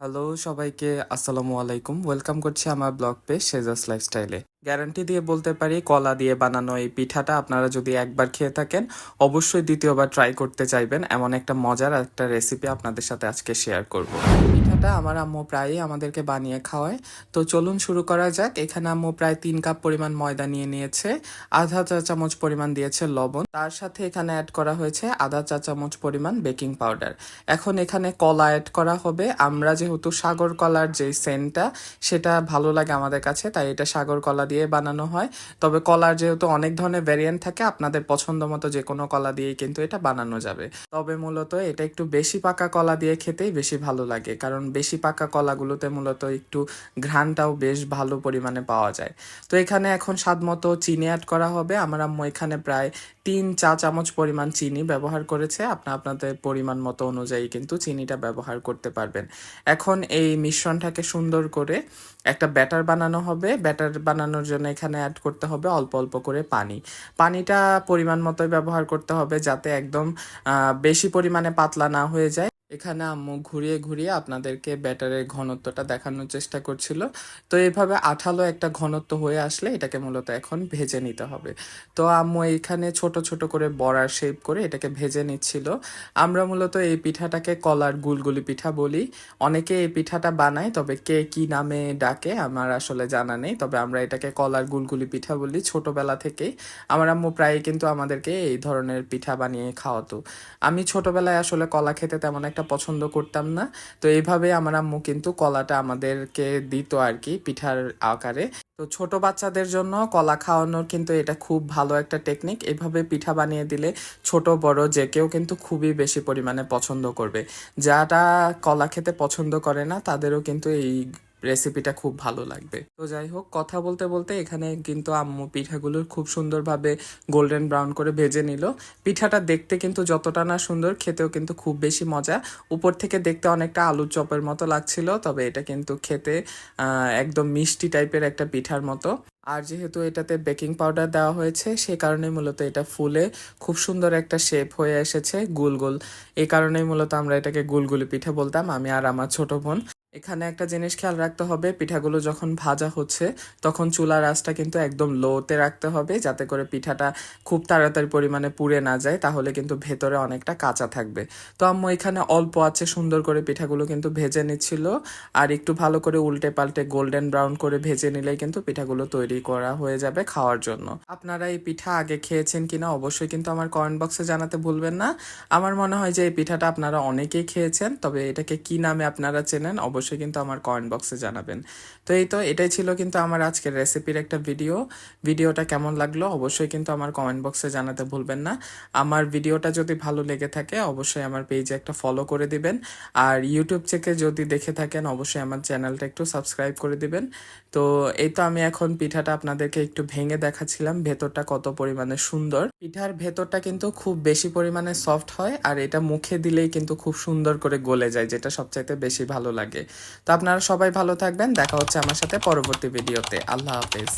Hello সবাইকে আসসালামু আলাইকুম। ওয়েলকাম করছি আমার ব্লগ পেজ সেজাস লাইফস্টাইলে গ্যারান্টি দিয়ে বলতে পারি, কলা দিয়ে বানানো এই পিঠাটা আপনারা যদি একবার খেয়ে থাকেন, অবশ্যই দ্বিতীয়বার ট্রাই করতে চাইবেন। এমন একটা মজার একটা রেসিপি আপনাদের সাথে আজকে শেয়ার করব। পিঠাটা আমার আম্মু প্রায়ই আমাদেরকে বানিয়ে খাওয়ায়। তো চলুন শুরু করা যাক। এখানে আম্মু প্রায় তিন কাপ পরিমাণ ময়দা নিয়ে নিয়েছে। আধা চা চামচ পরিমাণ দিয়েছে লবণ। তার সাথে এখানে অ্যাড করা হয়েছে আধা চা চামচ পরিমাণ বেকিং পাউডার এখন এখানে কলা অ্যাড করা হবে। আমরা যেহেতু সাগর কলার যে সেন্টটা সেটা ভালো লাগে আমাদের কাছে, তাই এটা সাগর কলা দিয়ে বানানো হয়। তবে কলার যেহেতু অনেক ধরনের ভ্যারিয়েন্ট থাকে, আপনাদের পছন্দ মতো যে কোনো কলা দিয়েই কিন্তু এটা বানানো যাবে। তবে মূলত এটা একটু বেশি পাকা কলা দিয়ে খেতেই বেশি ভালো লাগে, কারণ বেশি পাকা কলাগুলোতে মূলত একটু ঘ্রাণটাও বেশ ভালো পরিমাণে পাওয়া যায়। তো এখানে এখন স্বাদ মতো চিনি অ্যাড করা হবে। আমার আম্মু এখানে প্রায় তিন চা চামচ পরিমাণ চিনি ব্যবহার করেছে। আপনি আপনাদের পরিমাণ মতো অনুযায়ী কিন্তু চিনিটা ব্যবহার করতে পারবেন। এখন এই মিশ্রণটাকে সুন্দর করে একটা ব্যাটার বানানো হবে। ব্যাটার বানানোর জন্য এখানে অ্যাড করতে হবে অল্প অল্প করে পানি। পানিটা পরিমাণ মতোই ব্যবহার করতে হবে যাতে একদম বেশি পরিমাণে পাতলা না হয়ে যায়। এখানে আম্মু ঘুরিয়ে ঘুরিয়ে আপনাদেরকে ব্যাটারের ঘনত্বটা দেখানোর চেষ্টা করছিল। তো এইভাবে আঠালো একটা ঘনত্ব হয়ে আসলে এটাকে মূলত এখন ভেজে নিতে হবে। তো আম্মু এইখানে ছোট ছোট করে বড়ার শেপ করে এটাকে ভেজে নিচ্ছিল। আমরা মূলত এই পিঠাটাকে কলার গুলগুলি পিঠা বলি। অনেকে এই পিঠাটা বানায়, তবে কে কি নামে ডাকে আমার আসলে জানা নেই। তবে আমরা এটাকে কলার গুলগুলি পিঠা বলি ছোটবেলা থেকেই। আমার আম্মু প্রায় কিন্তু আমাদেরকে এই ধরনের পিঠা বানিয়ে খাওয়াতো। আমি ছোটবেলায় আসলে কলা খেতে তেমন একটা পছন্দ করতাম না। তো এইভাবে আমার আম্মু কিন্তু কলাটা আমাদেরকে দিত আর কি পিঠার আকারে। তো ছোট বাচ্চাদের জন্য কলা খাওয়ানোর কিন্তু এটা খুব ভালো একটা টেকনিক এভাবে পিঠা বানিয়ে দিলে ছোট, বড় যে কেউ কিন্তু খুবই বেশি পরিমাণে পছন্দ করবে। যারা কলা খেতে পছন্দ করে না, তাদেরও কিন্তু এই রেসিপিটা খুব ভালো লাগবে। তো যাই হোক, কথা বলতে বলতে এখানে কিন্তু আম্মু পিঠাগুলো খুব সুন্দরভাবে গোল্ডেন ব্রাউন করে ভেজে নিল। পিঠাটা দেখতে কিন্তু যতটা না সুন্দর, খেতেও কিন্তু খুব বেশি মজা। উপর থেকে দেখতে অনেকটা আলুর চপের মতো লাগছিল, তবে এটা কিন্তু খেতে একদম মিষ্টি টাইপের একটা পিঠার মতো। আর যেহেতু এটাতে বেকিং পাউডার দেওয়া হয়েছে, সে কারণে মূলত এটা ফুলে খুব সুন্দর একটা শেপ হয়ে এসেছে, গোল গোল। এই কারণেই মূলত আমরা এটাকে গুলগুলি পিঠা বলতাম, আমি আর আমার ছোট বোন। এখানে একটা জিনিস খেয়াল রাখতে হবে, পিঠাগুলো যখন ভাজা হচ্ছে, তখন চুলার আঁচটা কিন্তু একদম লোতে রাখতে হবে যাতে করে পিঠাটা খুব তাড়াতাড়ি পরিমাণে পুড়ে না যায়, তাহলে কিন্তু ভেতরে অনেকটা কাঁচা থাকবে। তো আম্মু এখানে অল্প আছে, সুন্দর করে পিঠাগুলো কিন্তু ভেজে নিচ্ছিল। আর একটু ভালো করে উল্টে পাল্টে গোল্ডেন ব্রাউন করে ভেজে নিলেই কিন্তু পিঠাগুলো তৈরি করা হয়ে যাবে খাওয়ার জন্য। আপনারা এই পিঠা আগে খেয়েছেন কিনা অবশ্যই কিন্তু আমার কমেন্ট বক্সে জানাতে ভুলবেন না। আমার মনে হয় যে এই পিঠাটা আপনারা অনেকেই খেয়েছেন, তবে এটাকে কি নামে আপনারা চেনেন অবশ্যই কিন্তু আমার কমেন্ট বক্সে জানাবেন। তো এই তো, এটাই ছিল কিন্তু আমার আজকের রেসিপির একটা ভিডিও ভিডিওটা কেমন লাগল অবশ্যই কিন্তু আমার কমেন্ট বক্সে জানাতে ভুলবেন না। আমার ভিডিওটা যদি ভালো লেগে থাকে, অবশ্যই আমার পেজে একটা ফলো করে দিবেন। আর ইউটিউব থেকে যদি দেখে থাকেন, অবশ্যই আমার চ্যানেলটা একটু সাবস্ক্রাইব করে দিবেন। তো এই তো আমি এখন পিঠাটা আপনাদেরকে একটু ভেঙে দেখাচ্ছিলাম, ভেতরটা কত পরিমাণে সুন্দর। পিঠার ভেতরটা কিন্তু খুব বেশি পরিমাণে সফট হয়, আর এটা মুখে দিলেই কিন্তু খুব সুন্দর করে গলে যায়, যেটা সবচাইতে বেশি ভালো লাগে। তো আপনারা সবাই ভালো থাকবেন। দেখা হচ্ছে আমার সাথে পরবর্তী ভিডিওতে। আল্লাহ হাফেজ।